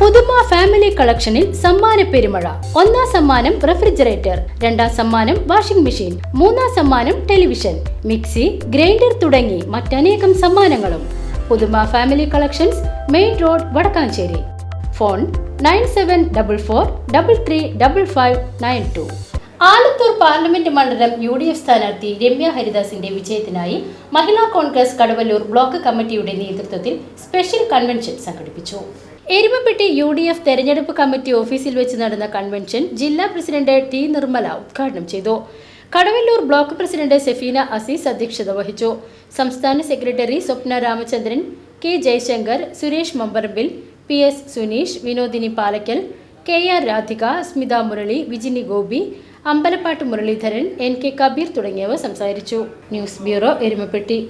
പുതുമ ഫാമിലി കളക്ഷനിൽ സമ്മാന പെരുമഴ. ഒന്നാം സമ്മാനം റെഫ്രിജറേറ്റർ രണ്ടാം സമ്മാനം വാഷിംഗ് മെഷീൻ മൂന്നാം സമ്മാനം ടെലിവിഷൻ മിക്സി ഗ്രൈൻഡർ തുടങ്ങി മറ്റനേകം സമ്മാനങ്ങളും. Puthuma family collections main road Vadakkanchery. Phone nine seven double four double three double five nine two. Alathur parliament മണ്ഡലം യു ഡി എഫ് സ്ഥാനാർത്ഥി രമ്യ ഹരിദാസിന്റെ വിജയത്തിനായി മഹിളാ കോൺഗ്രസ് കടവല്ലൂർ ബ്ലോക്ക് കമ്മിറ്റിയുടെ നേതൃത്വത്തിൽ സ്പെഷ്യൽ കൺവെൻഷൻ സംഘടിപ്പിച്ചു. എരുമപ്പെട്ടി യു ഡി എഫ് തെരഞ്ഞെടുപ്പ് കമ്മിറ്റി ഓഫീസിൽ വെച്ച് നടന്ന കൺവെൻഷൻ ജില്ലാ പ്രസിഡന്റ് ടി നിർമ്മല ഉദ്ഘാടനം ചെയ്തു. കടവല്ലൂർ ബ്ലോക്ക് പ്രസിഡന്റ് സെഫീന അസീസ് അധ്യക്ഷത വഹിച്ചു. സംസ്ഥാന secretary Swapna Ramachandran K Jayashankar Suresh Mambarambil P S Suneesh Vinodini Palakkal K R Radhika Smitha Murali Vijini Gopi Ambalappattu Muraleedharan N K Kabeer തുടങ്ങിയവർ സംസാരിച്ചു. News bureau Erumapetty.